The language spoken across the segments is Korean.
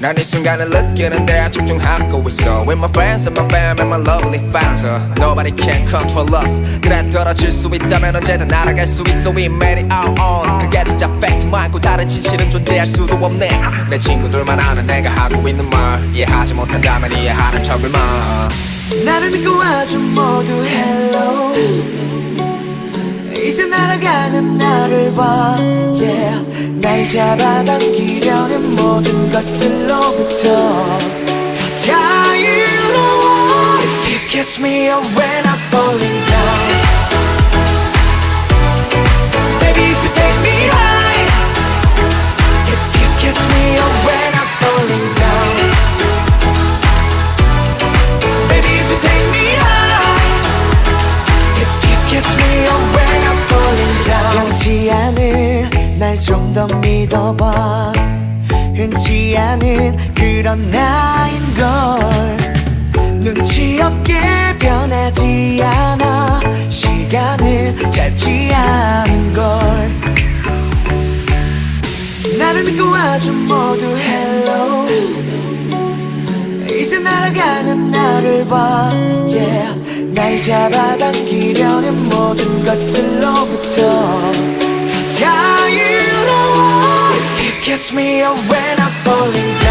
난 이 순간을 느끼는데 집중하고 있어. With my friends and my fam and my lovely fans uh, Nobody can control us. 그래 떨어질 수 있다면 언제든 날아갈 수 있어. We made it out on 그게 진짜 팩트 말고 다른 진실은 존재할 수도 없네. 내 친구들만 아는 내가 하고 있는 말. 이해하지 못한다면 이해하는 척을 마. 나를 믿고 와준 모두 hello. 이제 날아가는 나를 봐. Yeah. 날 잡아당기려는 모든 것들 catch me up when I'm falling down Baby if you take me high If you catch me up when I'm falling down Baby, if you take me high, if you catch me up when I'm falling down, 변치 않을 날 좀 더 믿어봐. 흔치 않은 그런 나인 걸. 눈치 없게 변하지 않아. 시간은 짧지 않은 걸. 나를 믿고 와준 모두 hello. 이제 날아가는 나를 봐 yeah. 날 잡아당기려는 모든 것들로부터 더 자유로워 you catch me when I'm falling down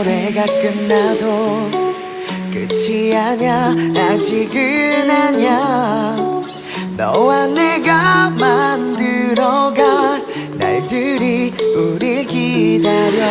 노래가 끝나도 끝이 아냐, 아직은 아냐. 너와 내가 만들어갈 날들이 우릴 기다려.